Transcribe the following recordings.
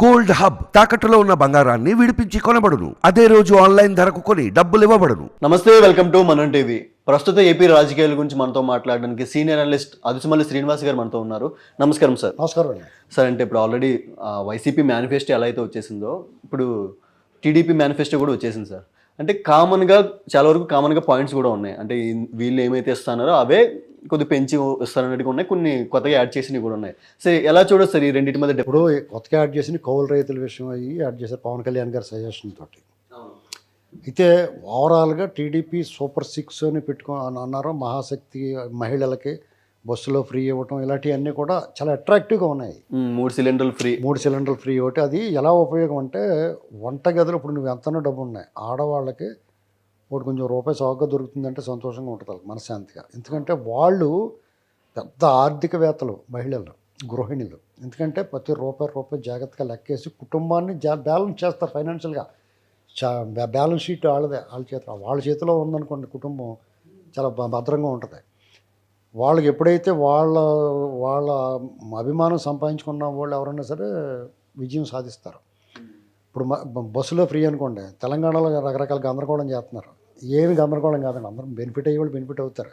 Gold hub తాకట్టులో ఉన్న బంగారాన్ని విడిపించి కొనబడును. అదే రోజు ఆన్లైన్ ధరకు కొని డబ్బులు ఇవ్వబడును. నమస్తే వెల్కమ్ టు మనం టీవీ. ప్రస్తుతం ఏపీ రాజకీయాల గురించి మనతో మాట్లాడడానికి సీనియర్ అనలిస్ట్ అదుసుమల్లి శ్రీనివాస్ గారు మనతో ఉన్నారు. నమస్కారం సార్. నమస్కారం సార్ అంటే ఇప్పుడు ఆల్రెడీ వైసీపీ మేనిఫెస్టో ఎలా అయితే వచ్చేసిందో ఇప్పుడు టీడీపీ మేనిఫెస్టో కూడా వచ్చేసింది సార్. అంటే కామన్గా చాలా వరకు కామన్గా పాయింట్స్ కూడా ఉన్నాయి. అంటే వీళ్ళు ఏమైతే ఇస్తున్నారో అవే కొద్ది పెంచి ఇస్తారన్నట్టుగా ఉన్నాయి. కొన్ని కొత్తగా యాడ్ చేసినవి కూడా ఉన్నాయి. సరే ఎలా చూడొచ్చు సార్ ఈ రెండింటి మధ్య? ఇప్పుడు కొత్తగా యాడ్ చేసిన కౌలు రైతుల విషయం అయ్యి యాడ్ చేశారు పవన్ కళ్యాణ్ గారి సజెషన్ తోటి. అయితే ఓవరాల్గా టీడీపీ సూపర్ సిక్స్ అని పెట్టుకో అని అన్నారు మహాశక్తి మహిళలకి బస్సులో ఫ్రీ ఇవ్వటం ఇలాంటివన్నీ కూడా చాలా అట్రాక్టివ్గా ఉన్నాయి. మూడు సిలిండర్లు ఫ్రీ. మూడు సిలిండర్లు ఫ్రీ ఒకటి. అది ఎలా ఉపయోగం అంటే వంట గదులు ఇప్పుడు నువ్వు ఎంతనో డబ్బు ఉన్నాయి. ఆడవాళ్ళకి ఒకటి కొంచెం రూపాయి చౌకగా దొరుకుతుందంటే సంతోషంగా ఉంటుంది వాళ్ళకి మనశ్శాంతిగా. ఎందుకంటే వాళ్ళు పెద్ద ఆర్థికవేత్తలు మహిళలు గృహిణులు. ఎందుకంటే ప్రతి రూపాయి రూపాయి జాగ్రత్తగా లెక్కేసి కుటుంబాన్ని జా బ్యాలెన్స్ చేస్తారు ఫైనాన్షియల్గా చా బ్యా- బ్యాలెన్స్ షీట్ వాళ్ళదే. వాళ్ళ చేతిలో వాళ్ళ చేతిలో ఉందనుకోండి కుటుంబం చాలా భద్రంగా ఉంటుంది. వాళ్ళకి ఎప్పుడైతే వాళ్ళ వాళ్ళ అభిమానం సంపాదించుకున్న వాళ్ళు ఎవరైనా సరే విజయం సాధిస్తారు. ఇప్పుడు బస్సులో ఫ్రీ అనుకోండి తెలంగాణలో రకరకాల గందరగోళం చేస్తున్నారు. ఏమి గందరగోళం కాదండి అందరం బెనిఫిట్ అయ్యే వాళ్ళు బెనిఫిట్ అవుతారు.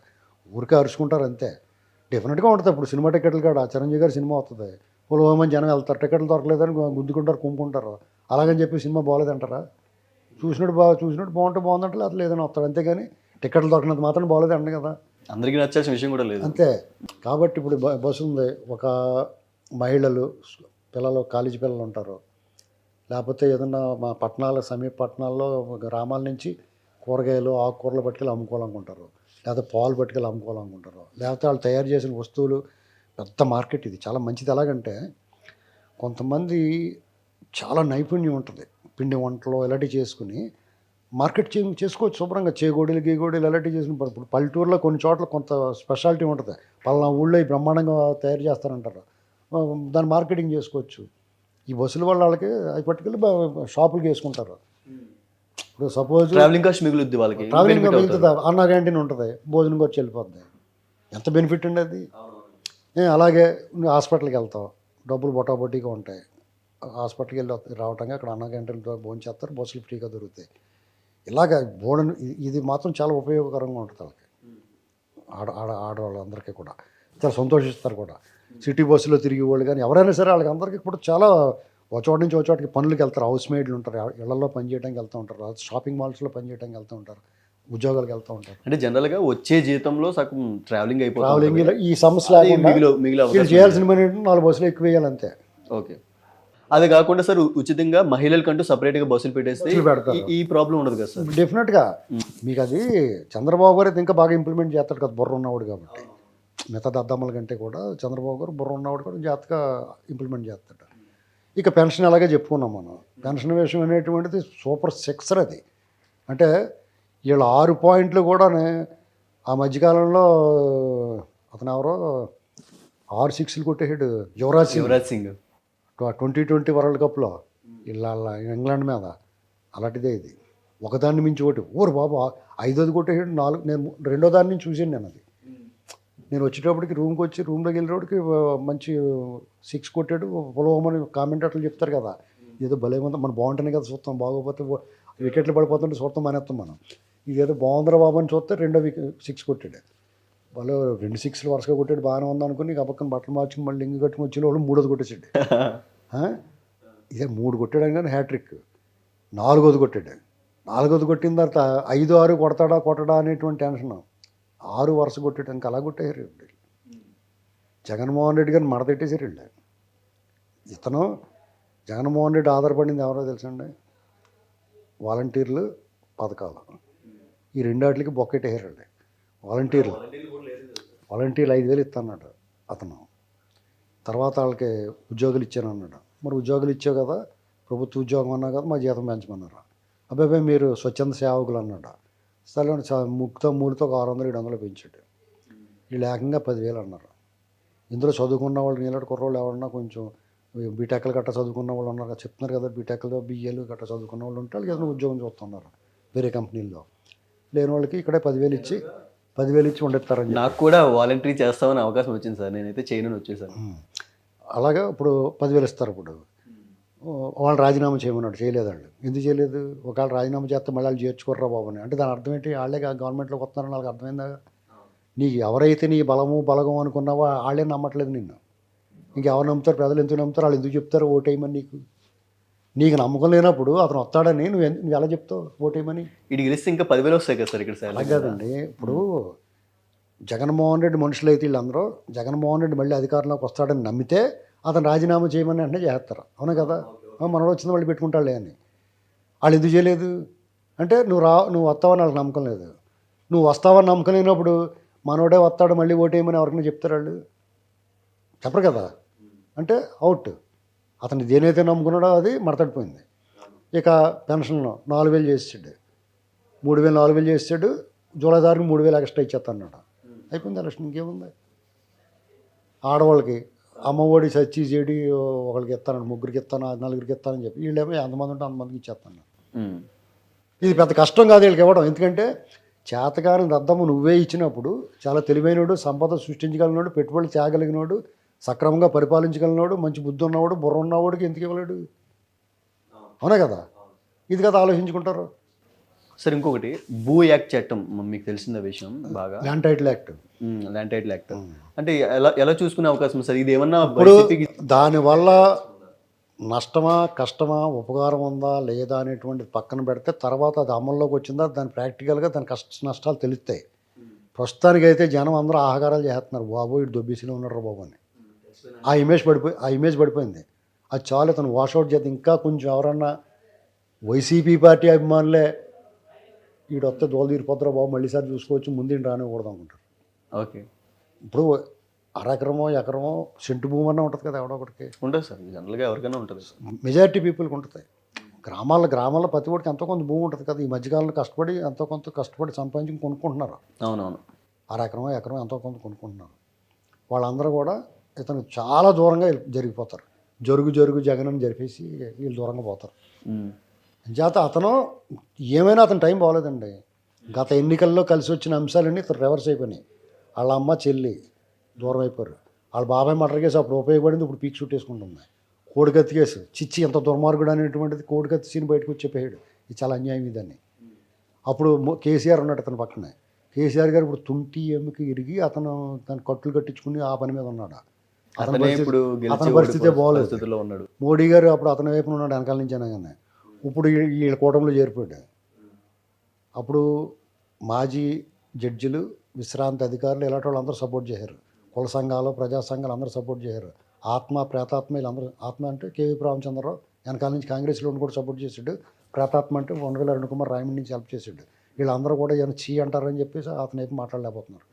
ఊరికే అరుచుకుంటారు అంతే. డెఫినెట్గా ఉంటుంది. ఇప్పుడు సినిమా టికెట్లు కాడ చిరంజీవి గారి సినిమా అవుతుంది మంది జనం వెళ్తారు. టికెట్లు దొరకలేదని గుంజుకుంటారు గుద్దుకుంటారు కుంపుకుంటారు అలాగని చెప్పి సినిమా బాగోలేదంటారా చూసినట్టు బాగా చూసినట్టు బాగుంటే బాగుందంటే లేదా లేదని వస్తారు. అంతేగాని టికెట్లు దొరకనది మాత్రం బాగోలేదు అండి కదా. అందరికీ నచ్చాల్సిన విషయం కూడా లేదు. అంతే. కాబట్టి ఇప్పుడు బ- బస్సు ఉంది. ఒక మహిళలు పిల్లలు కాలేజీ పిల్లలు ఉంటారు. లేకపోతే ఏదన్నా మా పట్టణాల సమీప పట్టణాల్లో గ్రామాల నుంచి కూరగాయలు ఆకుకూరలు పట్టుకెళ్ళి అమ్ముకోవాలనుకుంటారు. లేకపోతే పాలు పట్టుకెళ్ళి అమ్ముకోవాలనుకుంటారు. లేకపోతే వాళ్ళు తయారు చేసిన వస్తువులు పెద్ద మార్కెట్ ఇది. చాలా మంచిది. ఎలాగంటే కొంతమంది చాలా నైపుణ్యం ఉంటుంది. పిండి వంటలు ఇలాంటివి చేసుకుని మార్కెట్ చే చేసుకోవచ్చు శుభ్రంగా చేగోడీలు గీగోడీలు ఇలాంటివి చేసుకుని ఇప్పుడు పల్లెటూరులో కొన్ని చోట్ల కొంత స్పెషాలిటీ ఉంటుంది. పలానా ఊళ్ళో ఈ బ్రహ్మాండంగా తయారు చేస్తారంటారు. దాన్ని మార్కెటింగ్ చేసుకోవచ్చు. ఈ బస్సుల వల్ల వాళ్ళకి అవి పట్టుకెళ్ళి షాపులకి వేసుకుంటారు. ఇప్పుడు సపోజ్ ట్రావెలింగ్ కాస్ట్ మిగులుద్ది వాళ్ళకి. ట్రావెలింగ్. మిగులుతుంది. అన్న క్యాంటీన్ ఉంటుంది. భోజనం వచ్చి వెళ్ళిపోద్ది. ఎంత బెనిఫిట్ అండి అది అలాగే నువ్వు హాస్పిటల్కి వెళ్తావు డబ్బులు బొటాబొటీగా ఉంటాయి. హాస్పిటల్కి వెళ్ళి రావటంగా అక్కడ అన్న క్యాంటీన్తో భోజనం చేస్తారు. బస్సులు ఫ్రీగా దొరుకుతాయి. ఇలాగ భోజనం ఇది- మాత్రం చాలా ఉపయోగకరంగా ఉంటుంది వాళ్ళకి. ఆడ ఆడ ఆడవాళ్ళందరికీ కూడా. చాలా సంతోషిస్తారు కూడా. సిటీ బస్సులో తిరిగే వాళ్ళు కానీ ఎవరైనా సరే వాళ్ళకి అందరికీ కూడా చాలా ఒక చోట నుంచి ఒక చోటకి పనులకు వెళ్తారు. హౌస్ మేడ్లు ఉంటారు. ఇళ్ళలో పని చేయడానికి వెళ్తూ ఉంటారు. షాపింగ్ మాల్స్లో పని చేయడానికి వెళ్తూ ఉంటారు. ఉద్యోగాలకు వెళ్తూ ఉంటారు. అంటే జనరల్గా వచ్చే జీతంలో సగం ట్రావెలింగ్ అయిపోతుంది ట్రావెలింగ్ ఈ సమస్య చేయాల్సిన పని నాలుగు బస్సులు ఎక్కువ వేయాలి అంతే ఓకే. అది కాకుండా సార్ ఉచితంగా మహిళలకంటూ సపరేట్గా బస్సులు పెట్టేస్తే. ఈ- ప్రాబ్లం ఉండదు కదా సార్. డెఫినెట్గా మీకు అది చంద్రబాబు గారు ఇంకా బాగా ఇంప్లిమెంట్ చేస్తాడు కదా బుర్ర ఉన్నవాడు కాబట్టి. మిగతా దద్దమ్మల కంటే కూడా చంద్రబాబు గారు బుర్ర ఉన్నవాడు కూడా జాగ్రత్తగా ఇంప్లిమెంట్ చేస్తాడు. ఇక పెన్షన్ అలాగే చెప్పుకున్నాం మనం. పెన్షన్ విషయం అనేటువంటిది సూపర్ సిక్సర్ అది. అంటే వీళ్ళ ఆరు పాయింట్లు కూడానే ఆ మధ్యకాలంలో అతను ఎవరో ఆరు సిక్స్లు కొట్టేసాడు Yuvraj Singh. Yuvraj Singh. Twenty twenty world కప్లో ఇలా ఇంగ్లాండ్ మీద అలాంటిదే ఇది. ఒకదాన్ని మించి ఒకటి ఊరు బాబు ఐదోది కొట్టేసాడు నాలుగు నేను రెండో దాన్ని నుంచి చూసాను నేను అది. నేను వచ్చేటప్పటికి రూమ్కి వచ్చి రూమ్లోకి వెళ్ళేటప్పటికి మంచి సిక్స్ కొట్టాడు. పొలవమని కామెంట్ అట్లా చెప్తారు కదా. ఏదో భలే ఉంది మనం బాగుంటుంది కదా చూస్తాం బాగోపోతే వికెట్లు పడిపోతుంటే చూస్తాం మానేస్తాం మనం. ఇదేదో బాగుందిరా బాబు అని చూస్తే రెండో వికెట్ సిక్స్ కొట్టాడు. వాళ్ళు రెండు సిక్స్లు వరుసగా కొట్టాడు బాగానే ఉందనుకుని ఇక పక్కన బట్టలు మార్చుకుని మళ్ళీ లింగి కట్టుకుని వచ్చిన వాళ్ళు మూడోది కొట్టేసాడు. ఇదే మూడు కొట్టాడు కానీ హ్యాట్రిక్ నాలుగోది కొట్టాడు. నాలుగోది కొట్టిన తర్వాత ఐదు ఆరు కొడతాడా కొట్టడా అనేటువంటి టెన్షన్ ఆరు వరుస కొట్టాడు. ఇంకా అలా కొట్టేశారు. జగన్మోహన్ రెడ్డి గారిని మడతెట్టేశారు వీళ్ళు. ఇతను జగన్మోహన్ రెడ్డి ఆధారపడింది ఎవరో తెలుసండి? వాలంటీర్లు పథకాలు. ఈ రెండాటికి బొక్కెట్టేశారు వీళ్ళు. వాలంటీర్లు. వాలంటీర్లు ఐదు వేలు ఇస్తాన్నాడు అతను. తర్వాత వాళ్ళకి ఉద్యోగులు ఇచ్చాను అన్నాడు. మరి ఉద్యోగులు ఇచ్చావు కదా ప్రభుత్వ ఉద్యోగం అన్నా కదా మా జీతం పెంచమన్నారు. అబ్బాయి మీరు స్వచ్ఛంద సేవకులు అన్నాడు. సరే ముక్తో మూడుతో ఒక ఆరు వందలు ఏడు వందలు పెంచాడు. వీళ్ళు ఏకంగా పదివేలు అన్నారు. ఇందులో చదువుకున్న వాళ్ళు నీలాంటి కుర్రోళ్ళు ఎవరన్నా కొంచెం బీటెక్లు గట్ట చదువుకున్న వాళ్ళు ఉన్నారు కదా, చెప్తున్నారు కదా బీటెక్లు బిఏలు గట్ట చదువుకున్న వాళ్ళు ఉంటే వాళ్ళకి ఏదైనా ఉద్యోగం చూస్తున్నారు వేరే కంపెనీల్లో. లేని వాళ్ళకి ఇక్కడే పదివేలు ఇచ్చి పదివేలు ఇచ్చి వండిస్తారని నాకు కూడా వాలంటరీ చేస్తామని అవకాశం వచ్చింది సార్. నేనైతే చేయను వచ్చేసాను. అలాగా ఇప్పుడు పదివేలు ఇస్తారు ఇప్పుడు. వాళ్ళు రాజీనామా చేయమన్నాడు చేయలేదు వాళ్ళు. ఎందుకు చేయలేదు? ఒకవేళ రాజీనామా చేస్తే మళ్ళీ వాళ్ళు చేర్చుకోర్రా బాబు అని. అంటే దాని అర్థం ఏంటి? వాళ్ళే గవర్నమెంట్లోకి వస్తున్నారని వాళ్ళకి అర్థమైందా? నీకు ఎవరైతే నీ బలము బలగం అనుకున్నావో వాళ్ళే నమ్మట్లేదు నిన్ను. ఇంకెవరు నమ్ముతారు? ప్రజలు ఎందుకు నమ్ముతారు? వాళ్ళు ఎందుకు చెప్తారు? ఓటేయమని నీకు. నీకు నమ్మకం లేనప్పుడు అతను వస్తాడని నువ్వు నువ్వు ఎలా చెప్తావు? ఓటేయమని? ఇటు గెలిస్తే ఇంకా పదివేలు వస్తాయి కదా సార్ ఇక్కడ సార్ కాదండి. ఇప్పుడు జగన్మోహన్ రెడ్డి మనుషులు అయితే వీళ్ళందరూ జగన్మోహన్ రెడ్డి మళ్ళీ అధికారంలోకి వస్తాడని నమ్మితే అతను రాజీనామా చేయమని అంటే చేస్తారు. అవునా కదా? మనలో వచ్చింది వాళ్ళు పెట్టుకుంటాడులే అని. వాళ్ళు ఎందుకు చేయలేదు? అంటే నువ్వు రా నువ్వు వస్తావని వాళ్ళకి నమ్మకం లేదు. నువ్వు వస్తావని నమ్మకం లేనప్పుడు మనోడే వస్తాడు మళ్ళీ ఓటేయమని ఎవరికైనా చెప్తారు వాళ్ళు? చెప్పరు కదా? అంటే అవుట్. అతను దేనైతే నమ్ముకున్నాడో అది మడతడిపోయింది. ఇక పెన్షన్లో నాలుగు వేలు చేసాడు మూడు వేలు నాలుగు వేలు చేసాడు జూలై తారీఖు మూడు వేలు ఎక్స్ట్రా అన్నాడు. అయిపోయింది ఎలక్షన్ ఇంకేముంది? ఆడవాళ్ళకి అమ్మఒడి సచ్చి చెడి ఒకరికి ఇస్తాను ముగ్గురికి ఇస్తాను నలుగురికి ఇస్తానని చెప్పి వీళ్ళేమో ఎంతమంది ఉంటే అంతమందికి ఇచ్చేస్తాను. ఇది పెద్ద కష్టం కాదు వీళ్ళకి ఇవ్వడం. ఎందుకంటే చేతకాని దద్దము నువ్వే ఇచ్చినప్పుడు చాలా తెలివైనడు సంపద సృష్టించగలిగినోడు పెట్టుబడులు తేగలిగినోడు సక్రమంగా పరిపాలించగలిగినోడు మంచి బుద్ధి ఉన్నవాడు బుర్ర ఉన్నవాడికి ఎందుకు ఇవ్వలేడు? అవునా కదా? ఇది కదా ఆలోచించుకుంటారు. సార్ ఇంకొకటి భూ యాక్ట్ చట్టం మీకు తెలిసిన విషయం బాగా. Land title act. Land title act. అంటే ఎలా ఎలా చూసుకునే అవకాశం సార్? ఇది ఏమన్నా ఇప్పుడు దానివల్ల నష్టమా కష్టమా ఉపకారం ఉందా లేదా అనేటువంటి పక్కన పెడితే తర్వాత అది అమల్లోకి వచ్చిందా దాని ప్రాక్టికల్గా దాని కష్ట నష్టాలు తెలుస్తాయి. ప్రస్తుతానికైతే జనం అందరూ ఆహాకారాలు చేస్తున్నారు. బాబు ఇటు దొబ్బీసీలో ఉన్నారు బాబు అని. ఆ ఇమేజ్ పడిపోయి ఆ ఇమేజ్ పడిపోయింది. అది చాలు అతను వాషౌట్ చేస్తే ఇంకా కొంచెం ఎవరన్నా వైసీపీ పార్టీ అభిమానులే వీడు వస్తే దోల తీరిపోతారా బాబు మళ్ళీసారి చూసుకోవచ్చు ముందు రానివ్వకూడదు అనుకుంటారు. ఓకే. ఇప్పుడు అరెకరమో ఎకరమో సెంటు భూమి అన్న ఉంటుంది కదా ఎవడొకటికి ఉంటుంది సార్ జనరల్గా ఎవరికైనా ఉంటుంది మెజారిటీ పీపుల్కి ఉంటుంది. గ్రామాల్లో గ్రామాల్లో ప్రతి ఒక్కరికి ఎంతో కొంత భూమి ఉంటుంది కదా. ఈ మధ్యకాలంలో కష్టపడి ఎంతో కొంత కష్టపడి సంపాదించి కొనుక్కుంటున్నారు. అవునవును. అరెకరమో ఎకరం ఎంతో కొంత కొనుక్కుంటున్నారు. వాళ్ళందరూ కూడా ఇతను చాలా దూరంగా జరిగిపోతారు. జరుగు జరుగు జగన్ అని జరిపేసి వీళ్ళు దూరంగా పోతారు. చేత అతను ఏమైనా అతని టైం బాగోలేదండి. గత ఎన్నికల్లో కలిసి వచ్చిన అంశాలన్నీ ఇతను రివర్స్ అయిపోయినాయి. వాళ్ళ అమ్మ చెల్లి దూరం అయిపోయారు. వాళ్ళ బాబాయ్ మటర్ కేసు అప్పుడు ఉపయోగపడింది. ఇప్పుడు పీక్ చుట్టేసుకుంటుంది కోడికత్తి కేసు. చిచ్చి ఎంత దుర్మార్గుడు అనేటువంటిది కోడికత్తి సీన్ బయటకు వచ్చి చెప్పాడు ఇది చాలా అన్యాయం ఇదని. అప్పుడు కేసీఆర్ ఉన్నాడు అతని పక్కనే. కేసీఆర్ గారు ఇప్పుడు తుంటి ఎముక ఇరిగి అతను దాని కట్టులు కట్టించుకుని ఆ పని మీద ఉన్నాడు? అతని పరిస్థితి- బాగోలేదు. మోడీ గారు అప్పుడు అతని వైపున ఉన్నాడు వెనకాల నుంచి అనగానే. ఇప్పుడు వీళ్ళ కూటమిలో చేరిపోయాడు. అప్పుడు మాజీ జడ్జిలు విశ్రాంతి అధికారులు ఇలాంటి వాళ్ళు అందరూ సపోర్ట్ చేశారు. కుల సంఘాలు ప్రజా సంఘాలు అందరూ సపోర్ట్ చేశారు. ఆత్మ ప్రేతాత్మ వీళ్ళందరూ ఆత్మ అంటే కేవీ రామచంద్రరావు వెనకాల నుంచి కాంగ్రెస్లో కూడా సపోర్ట్ చేసాడు ప్రేతాత్మ అంటే వండవేల అరుణ్ కుమార్ రాయమండ్రి నుంచి హెల్ప్ చేసాడు వీళ్ళందరూ కూడా ఏమైనా చీ అంటారని చెప్పేసి అతను వైపు మాట్లాడలేకపోతున్నారు.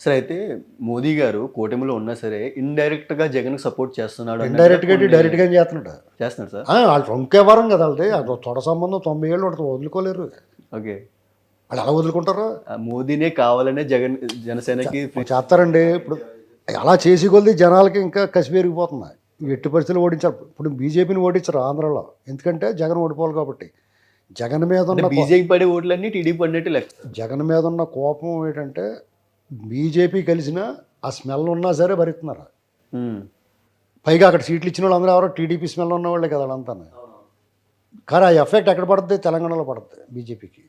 సరే అయితే మోదీ గారు కూటమిలో ఉన్నా సరే ఇండైరెక్ట్గా జగన్ సపోర్ట్ చేస్తున్నాడు అన్నట్టుగా ఇండైరెక్ట్గా కొన్ని- డైరెక్ట్గా చేస్తున్నాడు? చేస్తున్నాడు సార్. వాళ్ళు ఇంకే వారం కదా వాళ్ళది. అది తొడ సంబంధం తొంభై ఏళ్ళు ఉంటుంది వదులుకోలేరు. ఓకే. వాళ్ళు ఎలా వదులుకుంటారు? మోదీనే కావాలనే జగన్ జనసేనకి చేస్తారండి. ఇప్పుడు అలా చేసి కొలిది జనాలకి ఇంకా కసి పెరిగిపోతుంది. ఎట్టి పరిస్థితులు ఓడించారు. ఇప్పుడు బీజేపీని ఓడించరు ఆంధ్రాలో. ఎందుకంటే జగన్ ఓడిపోవాలి కాబట్టి. జగన్ మీద ఉన్న బీజేపీ పడే ఓట్లన్నీ టీడీపీ పడినట్టు లెక్క. జగన్ మీద ఉన్న కోపం ఏంటంటే బీజేపీ కలిసిన ఆ స్మెల్ ఉన్నా సరే భరిస్తున్నారు. పైగా అక్కడ సీట్లు ఇచ్చిన వాళ్ళు అందరూ ఎవరో టీడీపీ స్మెల్ ఉన్న వాళ్ళే కదా వాళ్ళంతా కానీ ఆ ఎఫెక్ట్ ఎక్కడ పడుతుంది తెలంగాణలో పడుతుంది బీజేపీకి.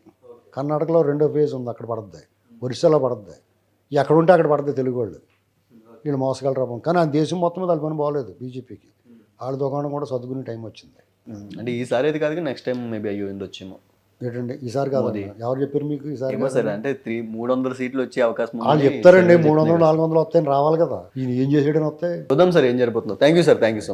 కర్ణాటకలో రెండో ఫేజ్ ఉంది అక్కడ పడుతుంది ఒరిస్సాలో పడుతుంది ఎక్కడ ఉంటే అక్కడ పడుతుంది తెలుగు వాళ్ళు. వీళ్ళు మోసగలరు కానీ ఆ దేశం మొత్తం మీద పని బాగోలేదు బీజేపీకి. వాళ్ళ దుకాణం కూడా సర్దుకునే టైం వచ్చింది. అంటే ఈసారి అయితే కాదు నెక్స్ట్ టైం మేబీ అయ్యో ఉండొచ్చేమో ఏంటండి ఈసారి కాదు ఎవరు చెప్పారు మీకు ఈసారి సార్ అంటే త్రీ మూడు వందల సీట్లు వచ్చే అవకాశం వాళ్ళు చెప్తారండి మూడు వందలు. నాలుగు వందలు వస్తాయని రావాలి కదా. ఈయన ఏం చేసాడని వస్తాయి. చూద్దాం సార్ ఏం జరుగుతుందో thank you sir thank you so